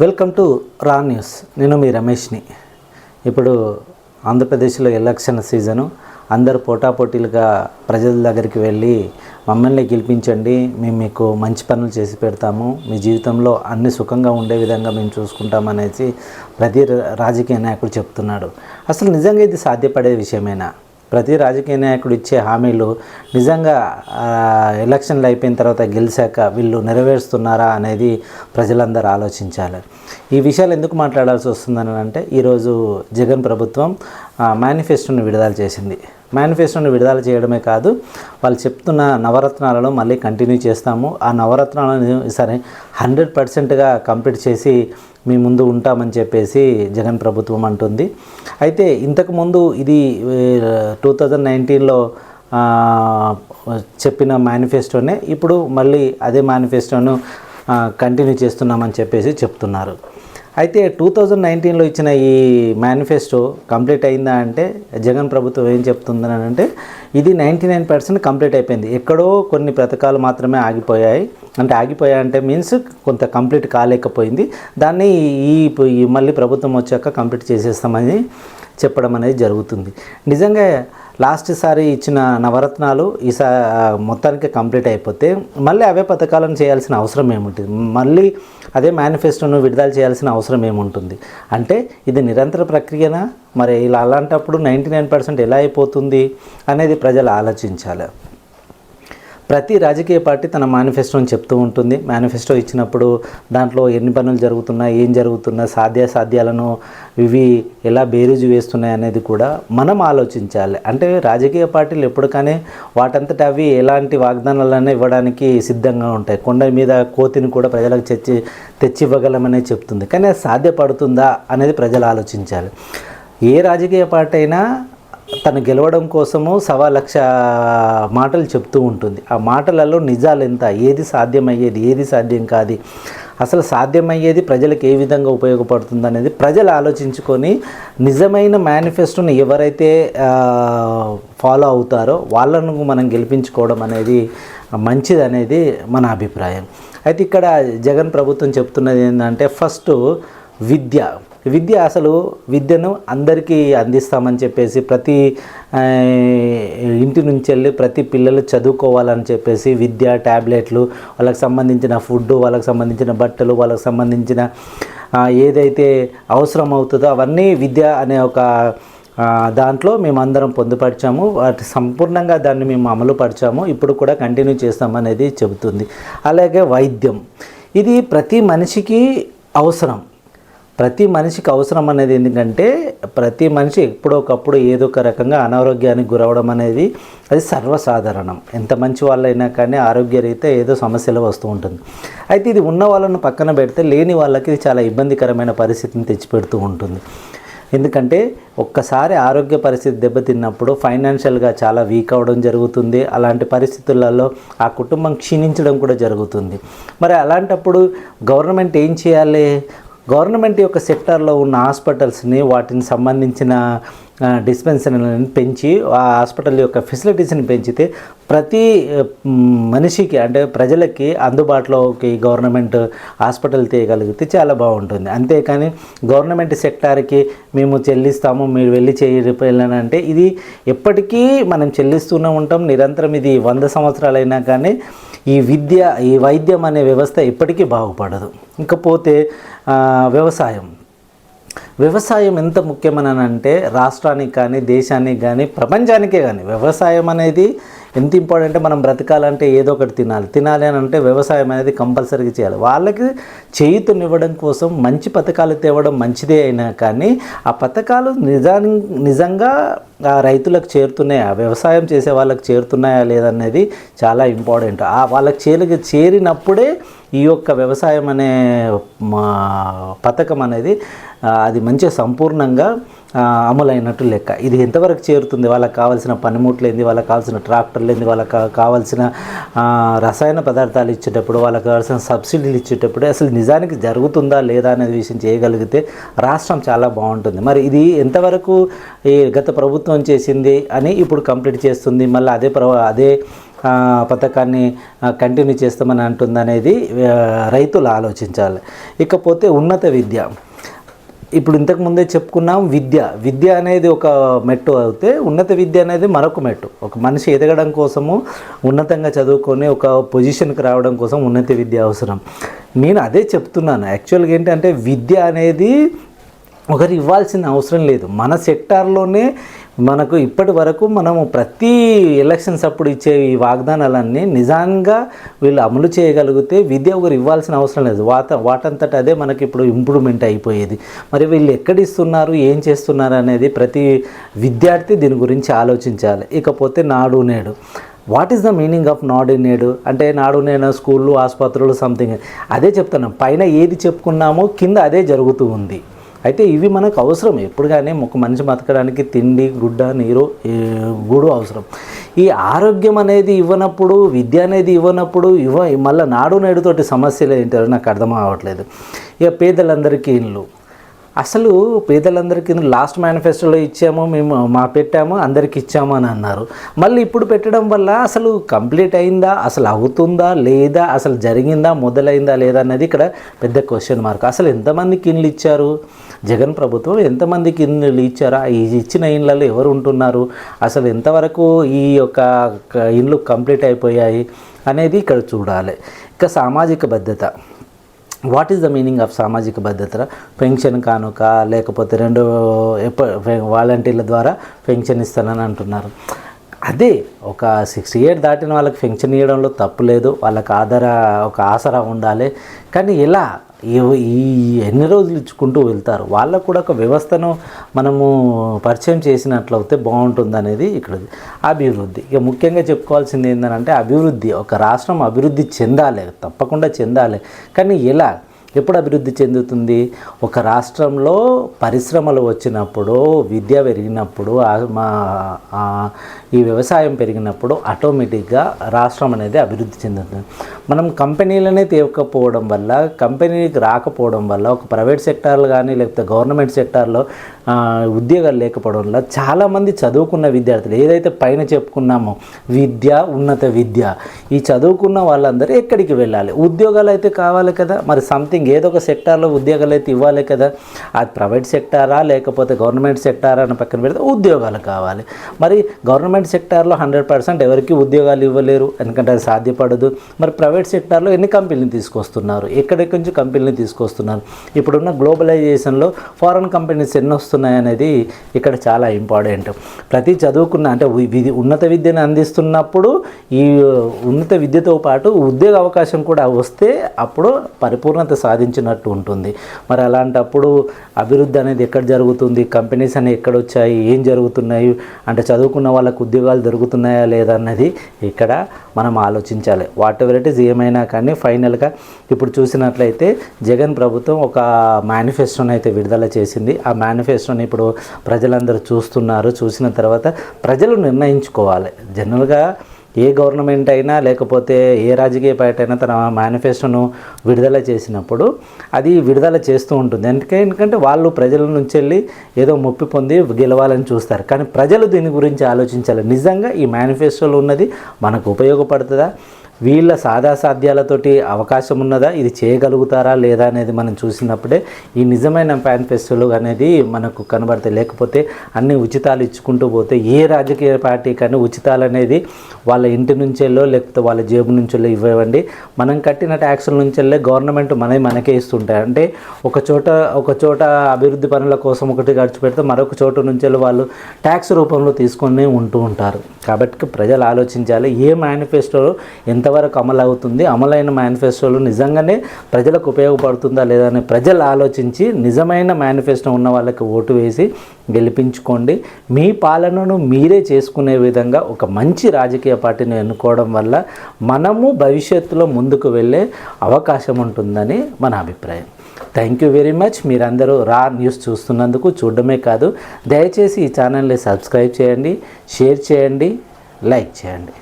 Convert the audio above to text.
Welcome to రా news. నేను మీ రమేష్ని. ఇప్పుడు ఆంధ్రప్రదేశ్లో ఎలక్షన్ సీజను. అందరు పోటాపోటీలుగా ప్రజల దగ్గరికి వెళ్ళి మమ్మల్ని గెలిపించండి. మేము మీకు మంచి పనులు చేసి పెడతాము. మీ జీవితంలో అన్ని సుఖంగా ఉండే విధంగా మేము చూసుకుంటామనేసి ప్రతి రా- రాజకీయ నాయకుడు చెప్తున్నాడు. అసలు నిజంగా ఇది సాధ్యపడే విషయమేనా? ప్రతి రాజకీయ నాయకుడు ఇచ్చే హామీలు నిజంగా ఎలక్షన్లు అయిపోయిన తర్వాత గెలిచాక వీళ్ళు నెరవేరుస్తున్నారా అనేది ప్రజలందరూ ఆలోచించాలి. ఈ విషయాలు ఎందుకు మాట్లాడాల్సి వస్తుందని అంటే ఈరోజు జగన్ ప్రభుత్వం ఆ, మేనిఫెస్టోని విడుదల చేసింది. మేనిఫెస్టోని విడుదల చేయడమే కాదు వాళ్ళు చెప్తున్న నవరత్నాలను మళ్ళీ కంటిన్యూ చేస్తాము. ఆ నవరత్నాలను సరే హండ్రెడ్ పర్సెంట్గా కంప్లీట్ చేసి మీ ముందు ఉంటామని చెప్పేసి జగన్ ప్రభుత్వం అంటుంది. అయితే ఇంతకుముందు ఇది టూ థౌజండ్ నైన్టీన్లో చెప్పిన మేనిఫెస్టోనే ఇప్పుడు మళ్ళీ అదే మేనిఫెస్టోను కంటిన్యూ చేస్తున్నామని చెప్పేసి చెప్తున్నారు. అయితే టూ థౌజండ్ నైన్టీన్లో ఇచ్చిన ఈ మేనిఫెస్టో కంప్లీట్ అయిందా అంటే జగన్ ప్రభుత్వం ఏం చెప్తుందని అంటే ఇది నైంటీ నైన్ పర్సెంట్ కంప్లీట్ అయిపోయింది. ఎక్కడో కొన్ని పథకాలు మాత్రమే ఆగిపోయాయి. అంటే ఆగిపోయాయి అంటే మీన్స్ కొంత కంప్లీట్ కాలేకపోయింది. దాన్ని ఈ ఈ మళ్ళీ ప్రభుత్వం వచ్చాక కంప్లీట్ చేసేస్తామని చెప్పడం అనేది జరుగుతుంది. నిజంగా లాస్ట్ సారి ఇచ్చిన నవరత్నాలు ఈసా మొత్తానికి కంప్లీట్ అయిపోతే మళ్ళీ అవే పథకాలను చేయాల్సిన అవసరం ఏముంటుంది? మళ్ళీ అదే మేనిఫెస్టోను విడుదల చేయాల్సిన అవసరం ఏముంటుంది? అంటే ఇది నిరంతర ప్రక్రియనా? మరి ఇలా అలాంటప్పుడు నైంటీ నైన్ పర్సెంట్ ఎలా అయిపోతుంది అనేది ప్రజలు ఆలోచించాలి. ప్రతి రాజకీయ పార్టీ తన మేనిఫెస్టోని చెప్తూ ఉంటుంది. మేనిఫెస్టో ఇచ్చినప్పుడు దాంట్లో ఎన్ని పనులు జరుగుతున్నాయి ఏం జరుగుతున్నాయి సాధ్యాసాధ్యాలను ఇవి ఎలా బేరీజు వేస్తున్నాయి అనేది కూడా మనం ఆలోచించాలి. అంటే రాజకీయ పార్టీలు ఎప్పుడు కానీ వాటంతట అవి ఎలాంటి వాగ్దానాలనే ఇవ్వడానికి సిద్ధంగా ఉంటాయి. కొండ మీద కోతిని కూడా ప్రజలకు తెచ్చి తెచ్చి ఇవ్వగలమనే చెప్తుంది. కానీ అది సాధ్యపడుతుందా అనేది ప్రజలు ఆలోచించాలి. ఏ రాజకీయ పార్టీ అయినా తను గెలవడం కోసము సవా లక్ష మాటలు చెప్తూ ఉంటుంది. ఆ మాటలలో నిజాలు ఎంత? ఏది సాధ్యమయ్యేది? ఏది సాధ్యం కాదు? అసలు సాధ్యమయ్యేది ప్రజలకు ఏ విధంగా ఉపయోగపడుతుంది అనేది ప్రజలు ఆలోచించుకొని నిజమైన మేనిఫెస్టోని ఎవరైతే ఫాలో అవుతారో వాళ్ళను మనం గెలిపించుకోవడం అనేది మంచిది అనేది మన అభిప్రాయం. అయితే ఇక్కడ జగన్ ప్రభుత్వం చెప్తున్నది ఏంటంటే ఫస్ట్ విద్య. విద్య అసలు విద్యను అందరికీ అందిస్తామని చెప్పేసి ప్రతి ఇంటి నుంచి వెళ్ళి ప్రతి పిల్లలు చదువుకోవాలని చెప్పేసి విద్య ట్యాబ్లెట్లు వాళ్ళకి సంబంధించిన ఫుడ్ వాళ్ళకి సంబంధించిన బట్టలు వాళ్ళకి సంబంధించిన ఏదైతే అవసరం అవుతుందో అవన్నీ విద్య అనే ఒక దాంట్లో మేము అందరం పొందుపరిచాము. వాటి సంపూర్ణంగా దాన్ని మేము అమలు పరిచాము. ఇప్పుడు కూడా కంటిన్యూ చేస్తామనేది చెబుతుంది. అలాగే వైద్యం. ఇది ప్రతి మనిషికి అవసరం. ప్రతి మనిషికి అవసరం అనేది ఎందుకంటే ప్రతి మనిషి ఎప్పుడోకప్పుడు ఏదో ఒక రకంగా అనారోగ్యానికి గురవడం అనేది అది సర్వసాధారణం. ఎంత మంచి వాళ్ళైనా కానీ ఆరోగ్యరీత్యా ఏదో సమస్యలు వస్తూ ఉంటుంది. అయితే ఇది ఉన్న వాళ్ళను పక్కన పెడితే లేని వాళ్ళకి ఇది చాలా ఇబ్బందికరమైన పరిస్థితిని తెచ్చిపెడుతూ ఉంటుంది. ఎందుకంటే ఒక్కసారి ఆరోగ్య పరిస్థితి దెబ్బతిన్నప్పుడు ఫైనాన్షియల్గా చాలా వీక్ అవ్వడం జరుగుతుంది. అలాంటి పరిస్థితులలో ఆ కుటుంబం క్షీణించడం కూడా జరుగుతుంది. మరి అలాంటప్పుడు గవర్నమెంట్ ఏం చేయాలి? గవర్నమెంట్ యొక్క సెక్టార్లో ఉన్న హాస్పిటల్స్ని వాటిని సంబంధించిన డిస్పెన్సరీలను పెంచి ఆ హాస్పిటల్ యొక్క ఫెసిలిటీస్ని పెంచితే ప్రతి మనిషికి అంటే ప్రజలకి అందుబాటులోకి గవర్నమెంట్ హాస్పిటల్ తీయగలిగితే చాలా బాగుంటుంది. అంతేకాని గవర్నమెంట్ సెక్టార్కి మేము చెల్లిస్తాము మీరు వెళ్ళి అంటే ఇది ఎప్పటికీ మనం చెల్లిస్తూనే ఉంటాం. నిరంతరం ఇది వంద సంవత్సరాలైనా కానీ ఈ విద్య ఈ వైద్యం అనే వ్యవస్థ ఎప్పటికీ బాగుపడదు. ఇంకపోతే వ్యవసాయం. వ్యవసాయం ఎంత ముఖ్యమని అంటే రాష్ట్రానికి కానీ దేశానికి కానీ ప్రపంచానికే కానీ వ్యవసాయం అనేది ఎంత ఇంపార్టెంట్ అంటే మనం బ్రతకాలంటే ఏదో ఒకటి తినాలి. తినాలి అని అంటే వ్యవసాయం అనేది కంపల్సరీగా చేయాలి. వాళ్ళకి చేయుతనివ్వడం కోసం మంచి పథకాలు తేవడం మంచిదే అయినా కానీ ఆ పథకాలు నిజాని నిజంగా ఆ రైతులకు చేరుతున్నాయా? ఆ వ్యవసాయం చేసే వాళ్ళకి చేరుతున్నాయా లేదనేది చాలా ఇంపార్టెంట్. ఆ వాళ్ళకి చేరి చేరినప్పుడే ఈ యొక్క వ్యవసాయం అనే మా పథకం అనేది అది మంచిగా సంపూర్ణంగా అమలైనట్టు లెక్క. ఇది ఎంతవరకు చేరుతుంది? వాళ్ళకి కావాల్సిన పనిముట్లు ఏంది? వాళ్ళకి కావాల్సిన ట్రాక్టర్లు ఏంది? వాళ్ళకి కావాల్సిన రసాయన పదార్థాలు ఇచ్చేటప్పుడు వాళ్ళకి కావాల్సిన సబ్సిడీలు ఇచ్చేటప్పుడు అసలు నిజానికి జరుగుతుందా లేదా అనేది విషయం చేయగలిగితే రాష్ట్రం చాలా బాగుంటుంది. మరి ఇది ఎంతవరకు ఈ గత ప్రభుత్వం చేసింది అని ఇప్పుడు కంప్లీట్ చేస్తుంది. మళ్ళీ అదే ప్ర అదే పథకాన్ని కంటిన్యూ చేస్తామని అంటుందనేది రైతులు ఆలోచించాలి. ఇకపోతే ఉన్నత విద్య. ఇప్పుడు ఇంతకుముందే చెప్పుకున్నాం విద్య. విద్య అనేది ఒక మెట్టు అయితే ఉన్నత విద్య అనేది మరొక మెట్టు. ఒక మనిషి ఎదగడం కోసము ఉన్నతంగా చదువుకొని ఒక పొజిషన్కి రావడం కోసం ఉన్నత విద్య అవసరం. నేను అదే చెప్తున్నాను. యాక్చువల్గా ఏంటంటే విద్య అనేది ఒకరు ఇవ్వాల్సిన అవసరం లేదు. మన సెక్టార్లోనే మనకు ఇప్పటి వరకు మనము ప్రతి ఎలక్షన్స్ అప్పుడు ఇచ్చే ఈ వాగ్దానాలన్నీ నిజంగా వీళ్ళు అమలు చేయగలిగితే విద్య ఒకరు ఇవ్వాల్సిన అవసరం లేదు. వాట వాటంతట అదే మనకి ఇప్పుడు ఇంప్రూవ్మెంట్ అయిపోయేది. మరి వీళ్ళు ఎక్కడ ఇస్తున్నారు ఏం చేస్తున్నారు అనేది ప్రతి విద్యార్థి దీని గురించి ఆలోచించాలి. ఇకపోతే నాడు నేడు. What is the meaning of నాడు నేడు? అంటే నాడు నేను స్కూళ్ళు ఆసుపత్రులు సంథింగ్ అదే చెప్తున్నాం. పైన ఏది చెప్పుకున్నామో కింద అదే జరుగుతూ ఉంది. అయితే ఇవి మనకు అవసరం. ఎప్పుడు కానీ ఒక మనిషి బతకడానికి తిండి గుడ్డ నీరు గూడు అవసరం. ఈ ఆరోగ్యం అనేది ఇవ్వనప్పుడు విద్య అనేది ఇవ్వనప్పుడు ఇవ్వ మళ్ళీ నాడు నేడుతోటి సమస్యలు ఏంటో నాకు అర్థం అవ్వట్లేదు. ఇక పేదలందరికీ ఇల్లు. అసలు పేదలందరికీ లాస్ట్ మేనిఫెస్టోలో ఇచ్చాము మేము మా పెట్టాము అందరికి ఇచ్చాము అని అన్నారు. మళ్ళీ ఇప్పుడు పెట్టడం వల్ల అసలు కంప్లీట్ అయిందా అసలు అవుతుందా లేదా అసలు జరిగిందా మొదలైందా లేదా అనేది ఇక్కడ పెద్ద క్వశ్చన్ మార్క్ అసలు ఎంతమందికి ఇండ్లు ఇచ్చారు? జగన్ ప్రభుత్వం ఎంతమందికి ఇండ్లు ఇచ్చారా? ఈ ఇచ్చిన ఇండ్లలో ఎవరు ఉంటున్నారు? అసలు ఎంతవరకు ఈ యొక్క ఇండ్లు కంప్లీట్ అయిపోయాయి అనేది ఇక్కడ చూడాలి. ఇక సామాజిక భద్రత. What is the meaning of సామాజిక భద్రత పెన్షన్ కానుక లేకపోతే రెండు వాలంటీర్ల ద్వారా పెన్షన్ ఇస్తానని అంటున్నారు. అదే ఒక సిక్స్టీ ఇయర్ దాటిన వాళ్ళకి పెన్షన్ ఇవ్వడంలో తప్పు లేదు. వాళ్ళకి ఆధార ఒక ఆసరా ఉండాలి. కానీ ఎలా? ఈ ఎన్ని రోజులు ఇచ్చుకుంటూ వెళ్తారు? వాళ్ళకు కూడా ఒక వ్యవస్థను మనము పరిచయం చేసినట్లయితే బాగుంటుంది అనేది ఇక్కడ అభివృద్ధి. ఇక ముఖ్యంగా చెప్పుకోవాల్సింది ఏంటంటే అభివృద్ధి ఒక రాష్ట్రం అభివృద్ధి చెందాలి తప్పకుండా చెందాలి. కానీ ఎలా? ఎప్పుడు అభివృద్ధి చెందుతుంది? ఒక రాష్ట్రంలో పరిశ్రమలు వచ్చినప్పుడు విద్య పెరిగినప్పుడు మా ఈ వ్యవసాయం పెరిగినప్పుడు ఆటోమేటిక్గా రాష్ట్రం అనేది అభివృద్ధి చెందుతుంది. మనం కంపెనీలనే తేవకపోవడం వల్ల కంపెనీకి రాకపోవడం వల్ల ఒక ప్రైవేట్ సెక్టార్లు కానీ లేకపోతే గవర్నమెంట్ సెక్టార్లో ఉద్యోగాలు లేకపోవడం వల్ల చాలామంది చదువుకున్న విద్యార్థులు ఏదైతే పైన చెప్పుకున్నామో విద్య ఉన్నత విద్య ఈ చదువుకున్న వాళ్ళందరూ ఎక్కడికి వెళ్ళాలి? ఉద్యోగాలు అయితే కావాలి కదా. మరి సంథింగ్ ఏదో ఒక సెక్టార్లో ఉద్యోగాలు అయితే ఇవ్వాలి కదా. అది ప్రైవేట్ సెక్టారా లేకపోతే గవర్నమెంట్ సెక్టారా అని పక్కన పెడితే ఉద్యోగాలు కావాలి. మరి గవర్నమెంట్ సెక్టార్లో హండ్రెడ్ పర్సెంట్ ఎవరికి ఉద్యోగాలు ఇవ్వలేరు ఎందుకంటే అది సాధ్యపడదు. మరి ప్రైవేట్ సెక్టార్లో ఎన్ని కంపెనీలు తీసుకొస్తున్నారు? ఎక్కడెక్కడి నుంచి కంపెనీలు తీసుకొస్తున్నారు? ఇప్పుడున్న గ్లోబలైజేషన్లో ఫారెన్ కంపెనీస్ ఎన్ని వస్తున్నాయి అనేది ఇక్కడ చాలా ఇంపార్టెంట్ ప్రతి చదువుకున్న అంటే విధి ఉన్నత విద్యను అందిస్తున్నప్పుడు ఈ ఉన్నత విద్యతో పాటు ఉద్యోగ అవకాశం కూడా వస్తే అప్పుడు పరిపూర్ణత సాధించినట్టు ఉంటుంది. మరి అలాంటప్పుడు అభివృద్ధి అనేది ఎక్కడ జరుగుతుంది? కంపెనీస్ అనేవి ఎక్కడ వచ్చాయి? ఏం జరుగుతున్నాయి? అంటే చదువుకున్న వాళ్ళకు ఉద్యోగాలు దొరుకుతున్నాయా లేదా అన్నది ఇక్కడ మనం ఆలోచించాలి. వాట్ ఎవర్ ఇట్ ఈస్ ఏమైనా కానీ ఫైనల్గా ఇప్పుడు చూసినట్లయితే జగన్ ప్రభుత్వం ఒక మేనిఫెస్టోని అయితే విడుదల చేసింది. ఆ మేనిఫెస్టోని ఇప్పుడు ప్రజలందరూ చూస్తున్నారు. చూసిన తర్వాత ప్రజలు నిర్ణయించుకోవాలి. జనరల్గా ఏ గవర్నమెంట్ అయినా లేకపోతే ఏ రాజకీయ పార్టీ అయినా తన మేనిఫెస్టోను విడుదల చేసినప్పుడు అది విడుదల చేస్తూ ఉంటుంది. ఎందుకంటే ఎందుకంటే వాళ్ళు ప్రజల నుంచి వెళ్ళి ఏదో ముప్పి పొంది గెలవాలని చూస్తారు. కానీ ప్రజలు దీని గురించి ఆలోచించాలి. నిజంగా ఈ మేనిఫెస్టోలో ఉన్నది మనకు ఉపయోగపడుతుందా? వీళ్ళ సాధ్యాసాధ్యాలతోటి అవకాశం ఉన్నదా ఇది చేయగలుగుతారా లేదా అనేది మనం చూసినప్పుడే ఈ నిజమైన మేనిఫెస్టోలు అనేది మనకు కనబడతాయి. లేకపోతే అన్ని ఉచితాలు ఇచ్చుకుంటూ పోతే ఏ రాజకీయ పార్టీ కానీ ఉచితాలు అనేది వాళ్ళ ఇంటి నుంచెల్లో లేకపోతే వాళ్ళ జేబు నుంచెల్లో ఇవ్వండి మనం కట్టిన ట్యాక్సుల నుంచెల్లే గవర్నమెంట్ మనవి మనకే ఇస్తుంటాయి. అంటే ఒక చోట ఒక చోట అభివృద్ధి పనుల కోసం ఒకటి ఖర్చు పెడితే మరొక చోట నుంచి వాళ్ళు ట్యాక్స్ రూపంలో తీసుకొని ఉంటూ ఉంటారు. కాబట్టి ప్రజలు ఆలోచించాలి ఏ మేనిఫెస్టో ఎంతవరకు అమలు అవుతుంది అమలైన మేనిఫెస్టోలు నిజంగానే ప్రజలకు ఉపయోగపడుతుందా లేదా అని ప్రజలు ఆలోచించి నిజమైన మేనిఫెస్టో ఉన్న వాళ్ళకి ఓటు వేసి గెలిపించుకోండి. మీ పాలనను మీరే చేసుకునే విధంగా ఒక మంచి రాజకీయ పార్టీని ఎన్నుకోవడం వల్ల మనము భవిష్యత్తులో ముందుకు వెళ్ళే అవకాశం ఉంటుందని మన అభిప్రాయం. థ్యాంక్ యూ వెరీ మచ్ మీరందరూ రా న్యూస్ చూస్తున్నందుకు చూడడమే కాదు దయచేసి ఈ ఛానల్ని సబ్స్క్రైబ్ చేయండి షేర్ చేయండి లైక్ చేయండి.